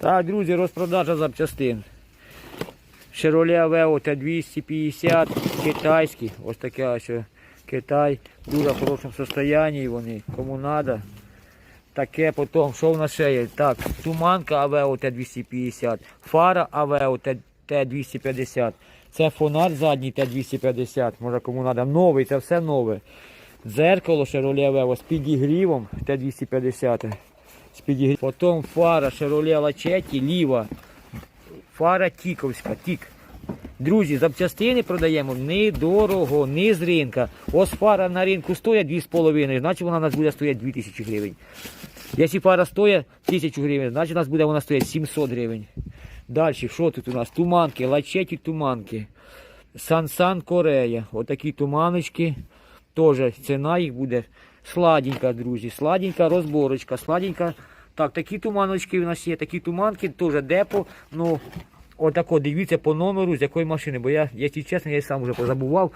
Так, друзі, розпродажа запчастин. Chevrolet Aveo T250, китайські, ось таке ось о, Китай, в дуже хорошому стані вони, кому треба. Таке потім, що в нас ще є? Так, туманка Aveo T250, фара Aveo T- T250, це фонар задній T250, може кому треба, новий, це все нове. Дзеркало Chevrolet Aveo з підігрівом T250. З підігрівом. Потім фара Chevrolet Lachetti, ліва, Фара Тіковська, Тік. Друзі, запчастини продаємо недорого, не з ринка. Ось фара на ринку стоїть 2,5, значить вона у нас буде стояти 2000 гривень. Якщо фара стоїть 1000 гривень, значить у нас буде вона стояти 700 гривень. Далі, що тут у нас? Туманки, лачеті туманки. Сан-Сан Корея. Отакі туманочки. Теж ціна їх буде сладенька, друзі. Сладенька розборочка, сладенька. Так, такі туманочки у нас є, такі туманки, теж депо. Ну, отако, дивіться по номеру, з якої машини, бо я, якщо чесно, я сам вже позабував.